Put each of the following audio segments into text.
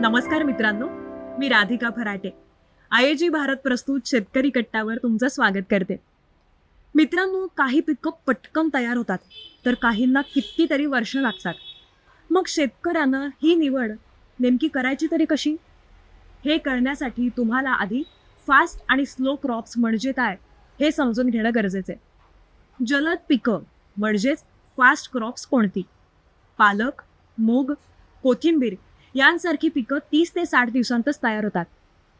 नमस्कार मित्रांनो मी राधिका फराटे. आयजी भारत प्रस्तुत शेतकरी कट्टावर तुमचं स्वागत करते. मित्रांनो काही पिकं पटकन तयार होतात तर काहींना कितीतरी वर्ष लागतात. मग शेतकऱ्यानं ही निवड नेमकी करायची तरी कशी? हे कळण्यासाठी तुम्हाला आधी फास्ट आणि स्लो क्रॉप्स म्हणजे काय हे समजून घेणं गरजेचं आहे. जलद पिकं म्हणजेच फास्ट क्रॉप्स कोणती? पालक मूग कोथिंबीर यांसारखी पिकं तीस ते साठ दिवसांतच तयार होतात.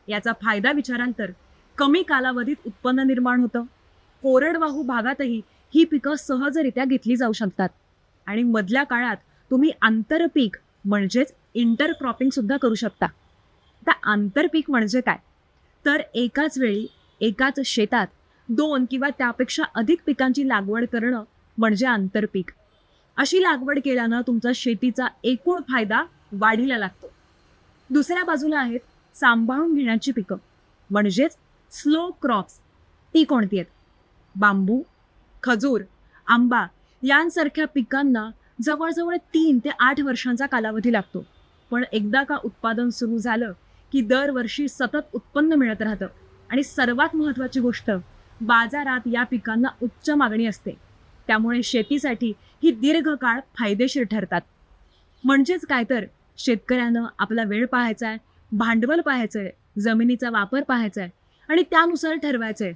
याचा फायदा विचारांतर कमी कालावधीत उत्पन्न निर्माण होतं. कोरडवाहू भागातही ही पिकं सहजरित्या घेतली जाऊ शकतात. आणि मधल्या काळात तुम्ही आंतरपीक म्हणजेच इंटरक्रॉपिंग सुद्धा करू शकता. आता आंतरपीक म्हणजे काय? तर एकाच वेळी एकाच शेतात दोन किंवा त्यापेक्षा अधिक पिकांची लागवड करणं म्हणजे आंतरपीक अशी लागवड केल्यानं तुमचा शेतीचा एकूण फायदा वाढीला लागतो. दुसऱ्या बाजूला आहेत सांभाळून घेण्याची पिकं. म्हणजेच स्लो क्रॉप्स ती कोणती आहेत? बांबू खजूर आंबा यांसारख्या पिकांना जवळजवळ तीन ते आठ वर्षांचा कालावधी लागतो. पण एकदा का उत्पादन सुरू झालं की दरवर्षी सतत उत्पन्न मिळत राहतं. आणि सर्वात महत्त्वाची गोष्ट बाजारात या पिकांना उच्च मागणी असते. त्यामुळे शेतीसाठी ही दीर्घकाळ फायदेशीर ठरतात. म्हणजेच काय तर शेतकऱ्यानं आपला वेळ पाहायचा आहे भांडवल पाहायचं आहे जमिनीचा वापर पाहायचा आहे आणि त्यानुसार ठरवायचं आहे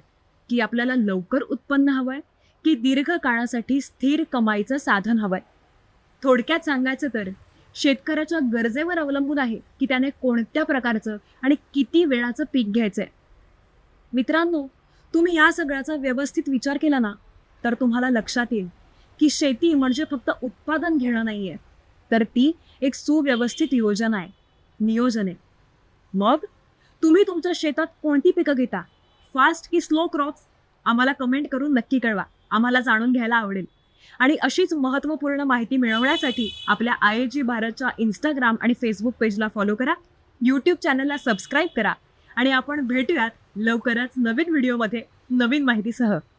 की आपल्याला लवकर उत्पन्न हवं आहे की दीर्घकाळासाठी स्थिर कमाईचं साधन हवं आहे थोडक्यात सांगायचं तर शेतकऱ्याच्या गरजेवर अवलंबून आहे की त्याने कोणत्या प्रकारचं आणि किती वेळाचं पीक घ्यायचं आहे मित्रांनो तुम्ही या सगळ्याचा व्यवस्थित विचार केला ना तर तुम्हाला लक्षात येईल की शेती म्हणजे फक्त उत्पादन घेणं नाही आहे तर ती एक सुव्यवस्थित योजना आहे. नियोजन आहे. मग? तुम्ही तुमच्या शेतात कोणती पिकं घेता? फास्ट की स्लो क्रॉप्स आम्हाला कमेंट करून नक्की कळवा. आम्हाला जाणून घ्यायला आवडेल. आणि अशीच महत्त्वपूर्ण माहिती मिळवण्यासाठी आपल्या आय ए जी भारतच्या इंस्टाग्राम आणि फेसबुक पेजला फॉलो करा. यूट्यूब चॅनलला सबस्क्राईब करा. आणि आपण भेटूयात लवकरच नवीन व्हिडिओमध्ये नवीन माहितीसह.